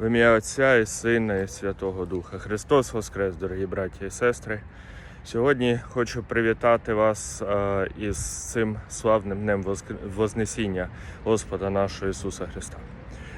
В ім'я Отця і Сина, і Святого Духа. Христос Воскрес, дорогі браті і сестри. Сьогодні хочу привітати вас е, із цим славним днем Вознесіння Господа нашого Ісуса Христа.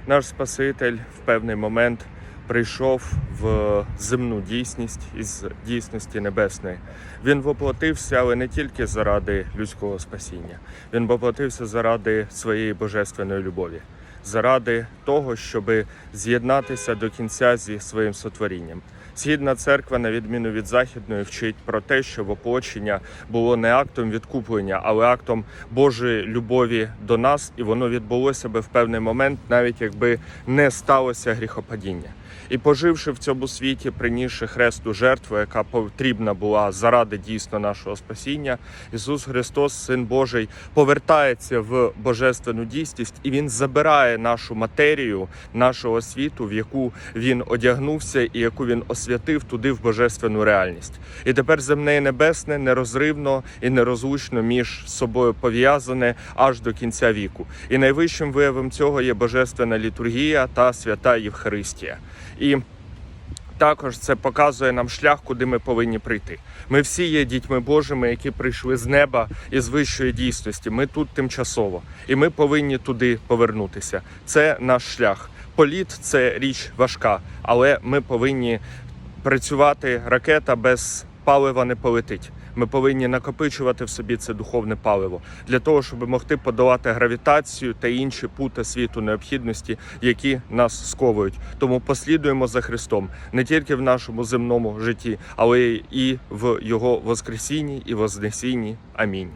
Наш Спаситель в певний момент прийшов в земну дійсність із дійсності небесної. Він воплотився, але не тільки заради людського спасіння. Він воплотився заради своєї божественної любові заради того, щоб з'єднатися до кінця зі своїм сотворінням. Східна церква, на відміну від західної, вчить про те, що воплочення було не актом відкуплення, але актом Божої любові до нас, і воно відбулося би в певний момент, навіть якби не сталося гріхопадіння. І поживши в цьому світі, принісши хресту жертву, яка потрібна була заради дійсно нашого спасіння, Ісус Христос, Син Божий, повертається в божественну дійсність, і Він забирає нашу матерію нашого світу, в яку він одягнувся і яку він освятив туди в божественну реальність. І тепер земне і небесне нерозривно і нерозлучно між собою пов'язане аж до кінця віку. І найвищим виявом цього є божественна літургія та свята Євхаристія. І також це показує нам шлях, куди ми повинні прийти. Ми всі є дітьми Божими, які прийшли з неба і з вищої дійсності. Ми тут тимчасово, і ми повинні туди повернутися. Це наш шлях. Політ це річ важка, але ми повинні працювати. Ракета без палива не полетить. Ми повинні накопичувати в собі це духовне паливо для того, щоб могти подолати гравітацію та інші пути світу необхідності, які нас сковують. Тому послідуємо за Христом не тільки в нашому земному житті, але і в Його Воскресінні і Вознесінні. Амінь.